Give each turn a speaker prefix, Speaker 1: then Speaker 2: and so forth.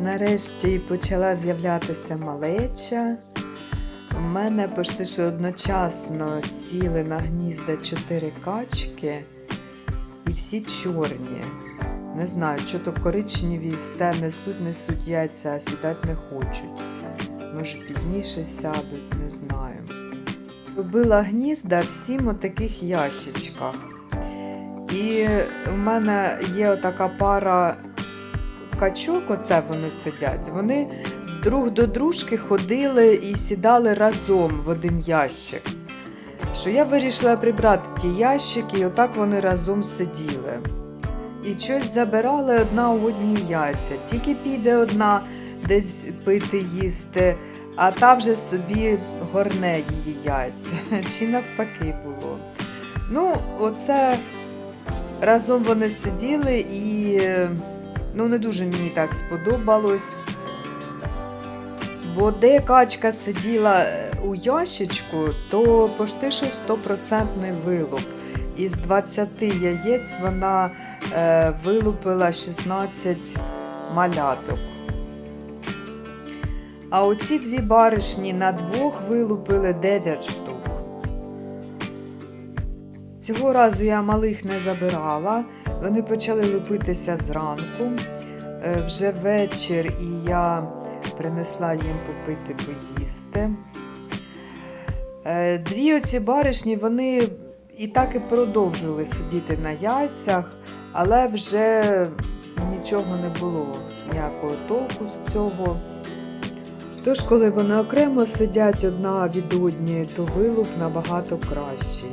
Speaker 1: Нарешті почала з'являтися малеча. У мене почти що одночасно сіли на гнізда чотири качки і всі чорні. Не знаю, що то коричневі все несуть, несуть яйця, а сідати не хочуть. Може, пізніше сядуть, не знаю. Робила гнізда всім у таких ящичках. І в мене є отака пара качок, оце вони сидять. Вони друг до дружки ходили і сідали разом в один ящик. Що я вирішила прибрати ті ящики, і отак вони разом сиділи. І щось забирали одна у одній яйця. Тільки піде одна десь пити їсти, а та вже собі горне її яйця. Чи навпаки було. Ну, оце разом вони сиділи і ну, не дуже мені так сподобалось. Бо де качка сиділа е, у ящичку, то почти що стопроцентний вилуп. Із 20 яєць вона е, вилупила 16 маляток. А оці дві баришні на двох вилупили 9 штук. Цього разу я малих не забирала. Вони почали лупитися зранку. Е, Вже вечір і я принесла їм попити поїсти. Е, Дві оці баришні вони і так і продовжували сидіти на яйцях, але вже нічого не було, ніякого толку з цього. Тож, коли вони окремо сидять одна від однієї, то вилуп набагато кращий.